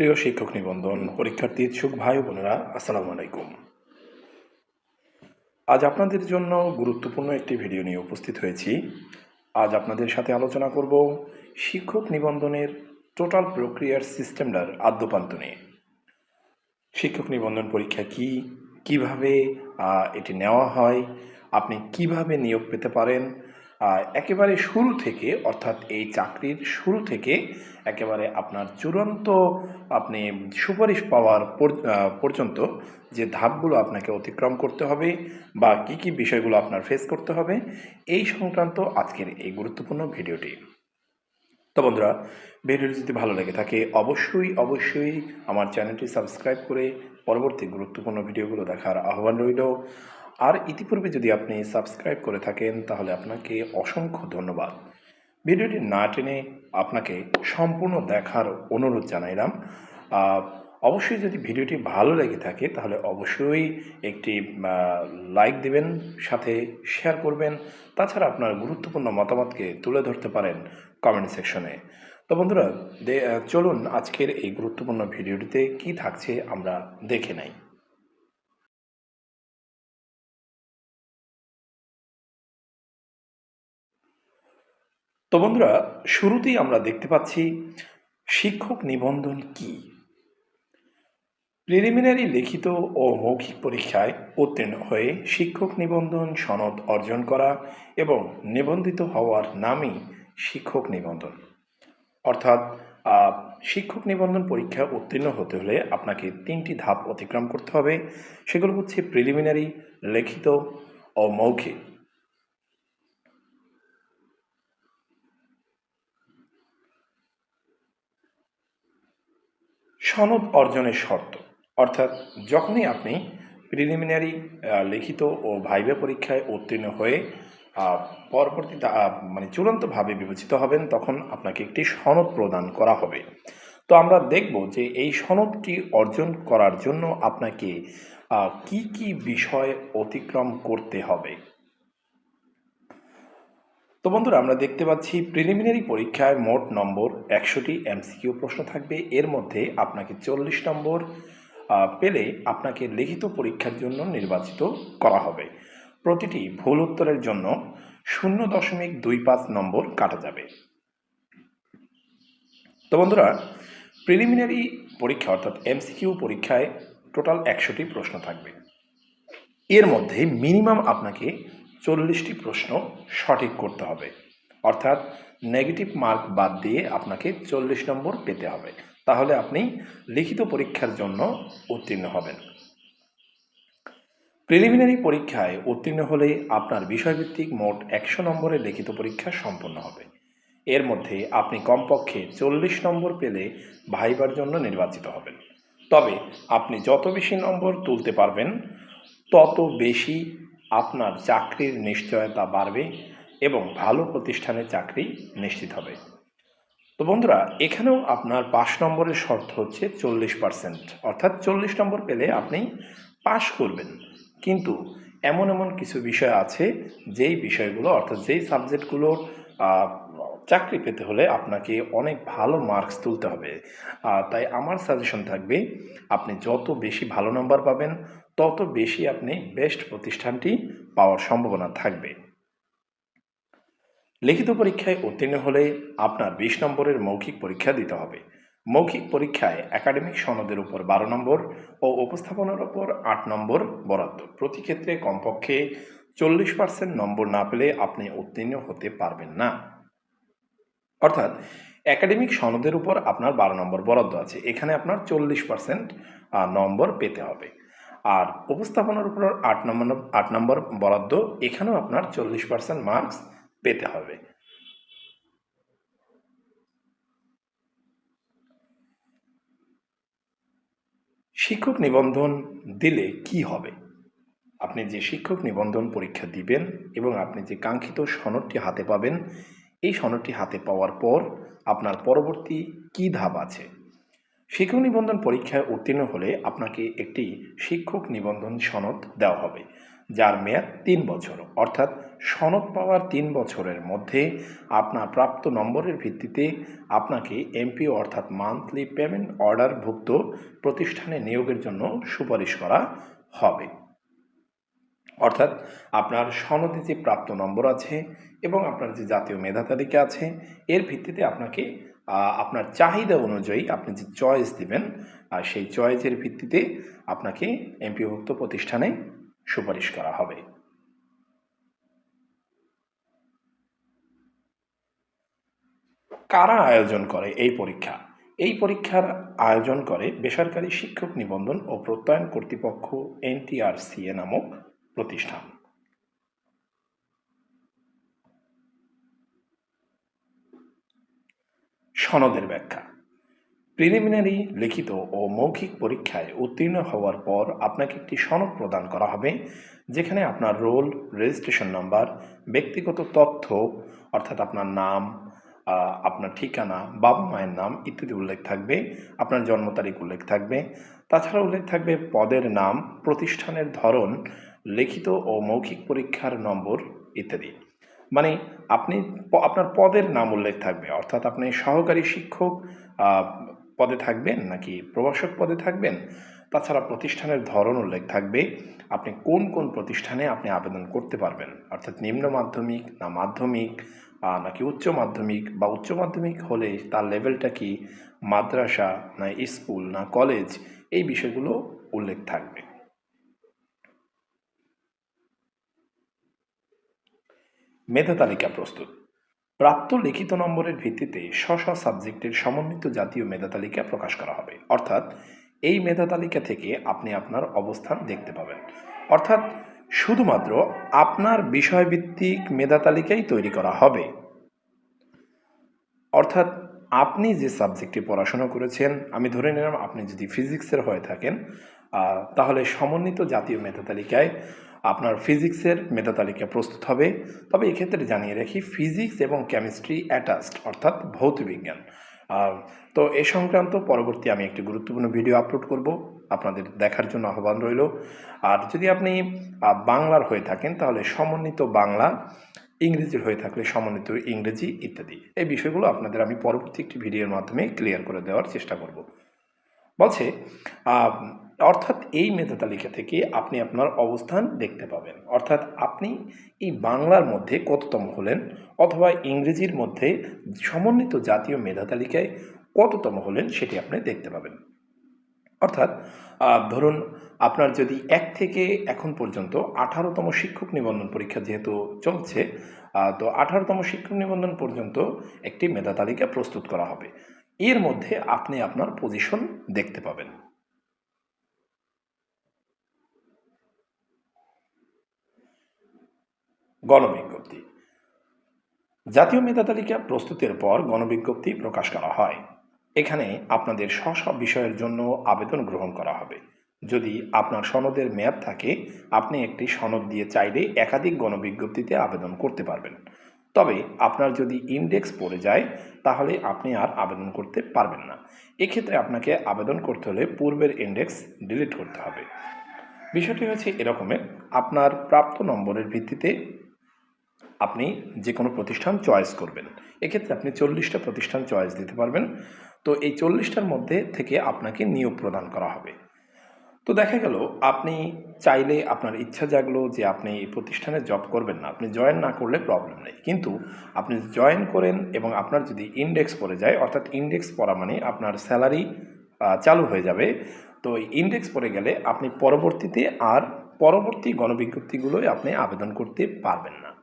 প্রিয় শিক্ষক নিবন্ধন, পরীক্ষার্থী, ইচ্ছুক ভাই বোনেরা, আসসালামু আলাইকুম। আজ আপনাদের জন্য গুরুত্বপূর্ণ একটি ভিডিও নিয়ে উপস্থিত হয়েছি। আজ আপনাদের সাথে আলোচনা করব শিক্ষক নিবন্ধনের টোটাল প্রক্রিয়ার সিস্টেমটার আদ্যপান্ত নিয়ে। শিক্ষক নিবন্ধন পরীক্ষা কি, কীভাবে এটি নেওয়া হয়, আপনি কীভাবে নিয়োগ পেতে পারেন একেবারে শুরু থেকে, অর্থাৎ এই চাকরির শুরু থেকে একেবারে আপনার চূড়ান্ত আপনি সুপারিশ পাওয়ার পর- পর্যন্ত যে ধাপগুলো আপনাকে অতিক্রম করতে হবে বা কি কি বিষয়গুলো আপনার ফেস করতে হবে, এই সংক্রান্ত আজকের এই গুরুত্বপূর্ণ ভিডিওটি। তো বন্ধুরা, ভিডিওটি যদি ভালো লাগে থাকে, অবশ্যই অবশ্যই আমার চ্যানেলটি সাবস্ক্রাইব করে পরবর্তী গুরুত্বপূর্ণ ভিডিওগুলো দেখার আহ্বান রইল। আর ইতিপূর্বে যদি আপনি সাবস্ক্রাইব করে থাকেন, তাহলে আপনাকে অসংখ্য ধন্যবাদ। ভিডিওটি না টেনে আপনাকে সম্পূর্ণ দেখার অনুরোধ জানাইলাম। অবশ্যই যদি ভিডিওটি ভালো লেগে থাকে, তাহলে অবশ্যই একটি লাইক দিবেন, সাথে শেয়ার করবেন। তাছাড়া আপনার গুরুত্বপূর্ণ মতামতকে তুলে ধরতে পারেন কমেন্ট সেকশনে। তো বন্ধুরা চলুন আজকের এই গুরুত্বপূর্ণ ভিডিওটিতে কি থাকছে আমরা দেখে নেই। তো বন্ধুরা, শুরুতেই আমরা দেখতে পাচ্ছি শিক্ষক নিবন্ধন কি? প্রিলিমিনারি লিখিত ও মৌখিক পরীক্ষায় উত্তীর্ণ হয়ে শিক্ষক নিবন্ধন সনদ অর্জন করা এবং নিবন্ধিত হওয়ার নামই শিক্ষক নিবন্ধন। অর্থাৎ শিক্ষক নিবন্ধন পরীক্ষা উত্তীর্ণ হতে হলে আপনাকে তিনটি ধাপ অতিক্রম করতে হবে। সেগুলো হচ্ছে প্রিলিমিনারি, লিখিত ও মৌখিক। সনদ অর্জনের শর্ত। অর্থাৎ যখনই আপনি প্রিলিমিনারি লিখিত ও ভাইবা পরীক্ষায় উত্তীর্ণ হয়ে আহ, পরবর্তীতে মানে চূড়ান্তভাবে বিবেচিত হবেন তখন আপনাকে একটি সনদ প্রদান করা হবে। তো আমরা দেখব যে এই সনদটি অর্জন করার জন্য আপনাকে কি কি বিষয় অতিক্রম করতে হবে। তো বন্ধুরা, আমরা দেখতে পাচ্ছি প্রিলিমিনারি পরীক্ষায় মোট নম্বর একশোটি এমসিকিউ প্রশ্ন থাকবে। এর মধ্যে আপনাকে চল্লিশ নম্বর পেলে আপনাকে লিখিত পরীক্ষার জন্য নির্বাচিত করা হবে। প্রতিটি ভুল উত্তরের জন্য শূন্য দশমিক দুই পাঁচ নম্বর কাটা যাবে। তো বন্ধুরা প্রিলিমিনারি পরীক্ষা অর্থাৎ এমসিকিউ পরীক্ষায় টোটাল একশোটি প্রশ্ন থাকবে। এর মধ্যে মিনিমাম আপনাকে চল্লিশটি প্রশ্ন সঠিক করতে হবে। অর্থাৎ নেগেটিভ মার্ক বাদ দিয়ে আপনাকে চল্লিশ নম্বর পেতে হবে। তাহলে আপনি লিখিত পরীক্ষার জন্য উত্তীর্ণ হবেন। প্রিলিমিনারি পরীক্ষায় উত্তীর্ণ হলে আপনার বিষয়ভিত্তিক মোট একশো নম্বরের লিখিত পরীক্ষা সম্পন্ন হবে। এর মধ্যে আপনি কমপক্ষে চল্লিশ নম্বর পেলে ভাইবার জন্য নির্বাচিত হবেন। তবে আপনি যত বেশি নম্বর তুলতে পারবেন, তত বেশি আপনার চাকরির নিশ্চয়তা বাড়বে এবং ভালো প্রতিষ্ঠানে চাকরি নিশ্চিত হবে। তো বন্ধুরা, এখানেও আপনার পাশ নম্বরের শর্ত হচ্ছে চল্লিশ পার্সেন্ট। অর্থাৎ চল্লিশ নম্বর পেলে আপনি পাশ করবেন। কিন্তু এমন এমন কিছু বিষয় আছে যেই বিষয়গুলো, অর্থাৎ যেই সাবজেক্টগুলোর চাকরি পেতে হলে আপনাকে অনেক ভালো মার্কস তুলতে হবে। তাই আমার সাজেশন থাকবে, আপনি যত বেশি ভালো নাম্বার পাবেন তত বেশি আপনি বেস্ট প্রতিষ্ঠানটি পাওয়ার সম্ভাবনা থাকবে। লিখিত পরীক্ষায় উত্তীর্ণ হলে আপনার বিশ নম্বরের মৌখিক পরীক্ষা দিতে হবে। মৌখিক পরীক্ষায় একাডেমিক সনদের উপর বারো নম্বর ও উপস্থাপনার উপর আট নম্বর বরাদ্দ। প্রতি ক্ষেত্রে কমপক্ষে চল্লিশ পার্সেন্ট নম্বর না পেলে আপনি উত্তীর্ণ হতে পারবেন না। অর্থাৎ একাডেমিক সনদের উপর আপনার বারো নম্বর বরাদ্দ আছে। এখানে আপনার চল্লিশ পার্সেন্ট নম্বর পেতে হবে। আর উপস্থাপনার উপর আট নম্বর আট নম্বর বরাদ্দ, এখানেও আপনার চল্লিশ পার্সেন্ট মার্কস পেতে হবে। শিক্ষক নিবন্ধন দিলে কি হবে? আপনি যে শিক্ষক নিবন্ধন পরীক্ষা দিবেন এবং আপনি যে কাঙ্ক্ষিত সনদটি হাতে পাবেন, এই সনদটি হাতে পাওয়ার পর আপনার পরবর্তী কি ধাপ আছে? শিক্ষক নিবন্ধন পরীক্ষায় উত্তীর্ণ হলে আপনাকে একটি শিক্ষক নিবন্ধন সনদ দেওয়া হবে, যার মেয়াদ তিন বছর। অর্থাৎ সনদ পাওয়ার তিন বছরের মধ্যে আপনার প্রাপ্ত নম্বরের ভিত্তিতে আপনাকে এমপি অর্থাৎ মান্থলি পেমেন্ট অর্ডারভুক্ত প্রতিষ্ঠানে নিয়োগের জন্য সুপারিশ করা হবে। অর্থাৎ আপনার সনদে যে প্রাপ্ত নম্বর আছে এবং আপনার যে জাতীয় মেধা তালিকা আছে, এর ভিত্তিতে আপনাকে আপনার চাহিদা অনুযায়ী আপনি যে চয়েস দিবেন আর সেই চয়েসের ভিত্তিতে আপনাকে এমপিভুক্ত প্রতিষ্ঠানে সুপারিশ করা হবে। কারা আয়োজন করে এই পরীক্ষা? এই পরীক্ষার আয়োজন করে বেসরকারি শিক্ষক নিবন্ধন ও প্রত্যয়ন কর্তৃপক্ষ এনটিআরসিএ নামক প্রতিষ্ঠান। সনদের ব্যাখ্যা। প্রিলিমিনারি, লিখিত ও মৌখিক পরীক্ষায় উত্তীর্ণ হওয়ার পর আপনাকে একটি সনদ প্রদান করা হবে, যেখানে আপনার রোল, রেজিস্ট্রেশন নাম্বার, ব্যক্তিগত তথ্য, অর্থাৎ আপনার নাম আপনার ঠিকানা, বাবা মায়ের নাম ইত্যাদি উল্লেখ থাকবে, আপনার জন্ম তারিখ উল্লেখ থাকবে। তাছাড়া উল্লেখ থাকবে পদের নাম, প্রতিষ্ঠানের ধরন, লিখিত ও মৌখিক পরীক্ষার নম্বর ইত্যাদি। মানে আপনি আপনার পদের নাম উল্লেখ থাকবে। অর্থাৎ আপনি সহকারী শিক্ষক পদে থাকবেন নাকি প্রভাষক পদে থাকবেন? তাছাড়া প্রতিষ্ঠানের ধরন উল্লেখ থাকবে। আপনি কোন কোন প্রতিষ্ঠানে আপনি আবেদন করতে পারবেন? অর্থাৎ নিম্ন মাধ্যমিক না মাধ্যমিক নাকি উচ্চ মাধ্যমিক? বা উচ্চ মাধ্যমিক হলে তার লেভেলটা কি? মাদ্রাসা না স্কুল না কলেজ? এই বিষয়গুলো উল্লেখ থাকবে। মেধা তালিকা প্রস্তুত। প্রাপ্ত লিখিত নম্বরের ভিত্তিতে স্ব স্ব সাবজেক্টের সমন্বিত জাতীয় মেধা তালিকা প্রকাশ করা হবে। অর্থাৎ এই মেধা তালিকা থেকে আপনি আপনার অবস্থান দেখতে পাবেন। অর্থাৎ শুধুমাত্র আপনার বিষয়ভিত্তিক মেধা তালিকাই তৈরি করা হবে। অর্থাৎ আপনি যে সাবজেক্টে পড়াশোনা করেছেন, আমি ধরে নিলাম আপনি যদি ফিজিক্সের হয়ে থাকেন তাহলে সমন্বিত জাতীয় মেধা তালিকায় আপনার ফিজিক্সের মেধা তালিকা প্রস্তুত হবে। তবে এক্ষেত্রে জানিয়ে রাখি, ফিজিক্স এবং কেমিস্ট্রি অ্যাটাচড, অর্থাৎ ভৌতবিজ্ঞান। তো এ সংক্রান্ত পরবর্তী আমি একটি গুরুত্বপূর্ণ ভিডিও আপলোড করব। আপনাদের দেখার জন্য আহ্বান রইল। আর যদি আপনি বাংলার হয়ে থাকেন, তাহলে সমন্বিত বাংলা, ইংরেজির হয়ে থাকলে সমন্বিত ইংরেজি ইত্যাদি। এই বিষয়গুলো আপনাদের আমি পরবর্তী একটি ভিডিওর মাধ্যমে ক্লিয়ার করে দেওয়ার চেষ্টা করব। বলছে অর্থাৎ এই মেধা তালিকা থেকে আপনি আপনার অবস্থান দেখতে পাবেন। অর্থাৎ আপনি এই বাংলার মধ্যে কততম হলেন অথবা ইংরেজির মধ্যে সমন্বিত জাতীয় মেধা তালিকায় কততম হলেন সেটি আপনি দেখতে পাবেন। অর্থাৎ ধরুন আপনার যদি এক থেকে এখন পর্যন্ত আঠারোতম শিক্ষক নিবন্ধন পরীক্ষা যেহেতু চলছে তো আঠারোতম শিক্ষক নিবন্ধন পর্যন্ত একটি মেধা তালিকা প্রস্তুত করা হবে। এর মধ্যে আপনি আপনার পজিশন দেখতে পাবেন। গণবিজ্ঞপ্তি। জাতীয় মেধা তালিকা প্রস্তুতের পর গণবিজ্ঞপ্তি প্রকাশ করা হয়। এখানে আপনাদের স্ব সব বিষয়ের জন্য আবেদন গ্রহণ করা হবে। যদি আপনার সনদের মেয়াদ থাকে, আপনি একটি সনদ দিয়ে চাইলে একাধিক গণবিজ্ঞপ্তিতে আবেদন করতে পারবেন। তবে আপনার যদি ইন্ডেক্স পড়ে যায়, তাহলে আপনি আর আবেদন করতে পারবেন না। এক্ষেত্রে আপনাকে আবেদন করতে হলে পূর্বের ইন্ডেক্স ডিলিট করতে হবে। বিষয়টি হচ্ছে এরকমের। আপনার প্রাপ্ত নম্বরের ভিত্তিতে আপনি যে কোনো প্রতিষ্ঠান চয়েস করবেন। এক্ষেত্রে আপনি চল্লিশটা প্রতিষ্ঠান চয়েস দিতে পারবেন। তো এই চল্লিশটার মধ্যে থেকে আপনাকে নিয়োগ প্রদান করা হবে। তো দেখা গেল, আপনি চাইলে আপনার ইচ্ছা জাগলো যে আপনি এই প্রতিষ্ঠানে জব করবেন না। আপনি জয়েন না করলে প্রবলেম নেই। কিন্তু আপনি জয়েন করেন এবং আপনার যদি ইন্ডেক্স পড়ে যায়, অর্থাৎ ইন্ডেক্স পড়া মানে আপনার স্যালারি চালু হয়ে যাবে। তো এই ইন্ডেক্স পড়ে গেলে আপনি পরবর্তীতে আর পরবর্তী গণবিজ্ঞপ্তিগুলোয় আপনি আবেদন করতে পারবেন না।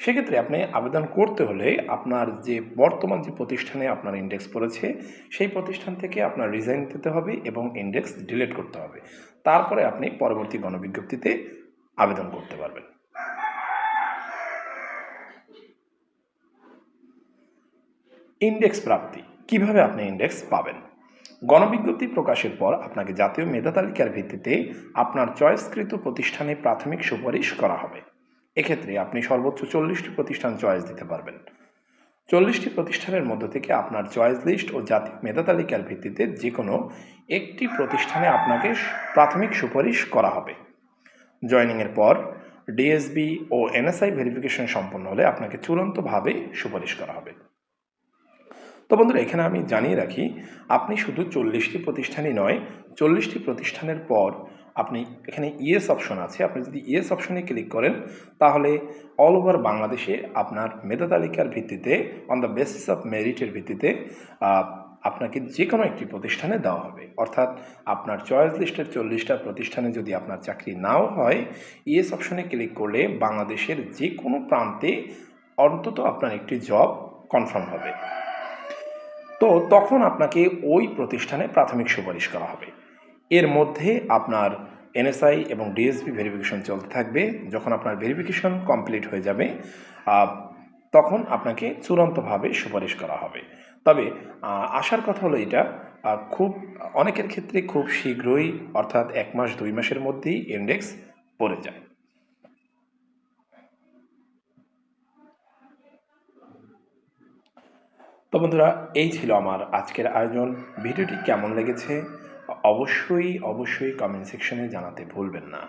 সেক্ষেত্রে আপনি আবেদন করতে হলে আপনার যে বর্তমান যে প্রতিষ্ঠানে আপনার ইন্ডেক্স পড়েছে, সেই প্রতিষ্ঠান থেকে আপনার রিজাইন দিতে হবে এবং ইন্ডেক্স ডিলিট করতে হবে। তারপরে আপনি পরবর্তী গণবিজ্ঞপ্তিতে আবেদন করতে পারবেন। ইন্ডেক্স প্রাপ্তি, কীভাবে আপনি ইন্ডেক্স পাবেন? গণবিজ্ঞপ্তি প্রকাশের পর আপনাকে জাতীয় মেধা তালিকার ভিত্তিতে আপনার চয়েসকৃত প্রতিষ্ঠানে প্রাথমিক সুপারিশ করা হবে। এক্ষেত্রে আপনি সর্বোচ্চ চল্লিশটি প্রতিষ্ঠান চয়েস দিতে পারবেন। চল্লিশটি প্রতিষ্ঠানের মধ্য থেকে আপনার চয়েস লিস্ট ও জাতীয় মেধা তালিকার ভিত্তিতে যে কোনো একটি প্রতিষ্ঠানে আপনাকে প্রাথমিক সুপারিশ করা হবে। জয়নিংয়ের পর ডিএসবি ও এনএসআই ভেরিফিকেশন সম্পন্ন হলে আপনাকে চূড়ান্তভাবে সুপারিশ করা হবে। তো বন্ধুরা, এখানে আমি জানিয়ে রাখি, আপনি শুধু চল্লিশটি প্রতিষ্ঠানই নয়, চল্লিশটি প্রতিষ্ঠানের পর আপনি এখানে ইএস অপশন আছে। আপনি যদি ইএস অপশনে ক্লিক করেন, তাহলে অল ওভার বাংলাদেশে আপনার মেধা তালিকার ভিত্তিতে অন দ্য বেসিস অফ মেরিটের ভিত্তিতে আপনাকে যে কোনো একটি প্রতিষ্ঠানে দেওয়া হবে। অর্থাৎ আপনার চয়েস লিস্টের চল্লিশটা প্রতিষ্ঠানে যদি আপনার চাকরি নাও হয় ইএস অপশনে ক্লিক করলে বাংলাদেশের যে কোনো প্রান্তে অন্তত আপনার একটি জব কনফার্ম হবে। তো তখন আপনাকে ওই প্রতিষ্ঠানে প্রাথমিক সুপারিশ করা হবে। এর মধ্যে আপনার এনএসআই এবং ডিএসপি ভেরিফিকেশন চলতে থাকবে। যখন আপনার ভেরিফিকেশন কমপ্লিট হয়ে যাবে তখন আপনাকে চূড়ান্তভাবে সুপারিশ করা হবে। তবে আসার কথা হলো এটা খুব, অনেকের ক্ষেত্রে খুব শীঘ্রই, অর্থাৎ এক মাস, দুই মাসের মধ্যেই ইন্ডেক্স পড়ে যায়। তো বন্ধুরা, এই ছিল আমার আজকের আয়োজন। ভিডিওটি কেমন লেগেছে? অবশ্যই অবশ্যই কমেন্ট সেকশনে জানাতে ভুলবেন না।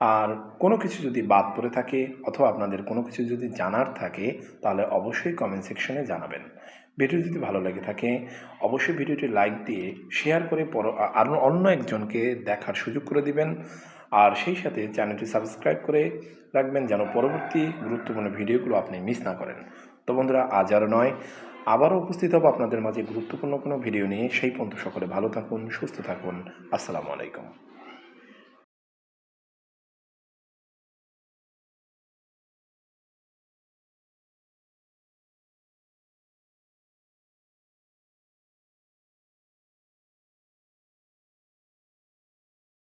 আর কোনো কিছু যদি বাদ পড়ে থাকে অথবা আপনাদের কোনো কিছু যদি জানার থাকে, তাহলে অবশ্যই কমেন্ট সেকশনে জানাবেন। ভিডিও যদি ভালো লেগে থাকে, অবশ্যই ভিডিওটি লাইক দিয়ে শেয়ার করে পর আরও অন্য একজনকে দেখার সুযোগ করে দিবেন। আর সেই সাথে চ্যানেলটি সাবস্ক্রাইব করে রাখবেন যেন পরবর্তী গুরুত্বপূর্ণ ভিডিওগুলো আপনি মিস না করেন। তো বন্ধুরা, আজ আরও নয়। আবারও উপস্থিত হব আপনাদের মাঝে গুরুত্বপূর্ণ কোনো ভিডিও নিয়ে। সেই পর্যন্ত সকলে ভালো থাকুন, সুস্থ থাকুন। আসসালামু আলাইকুম।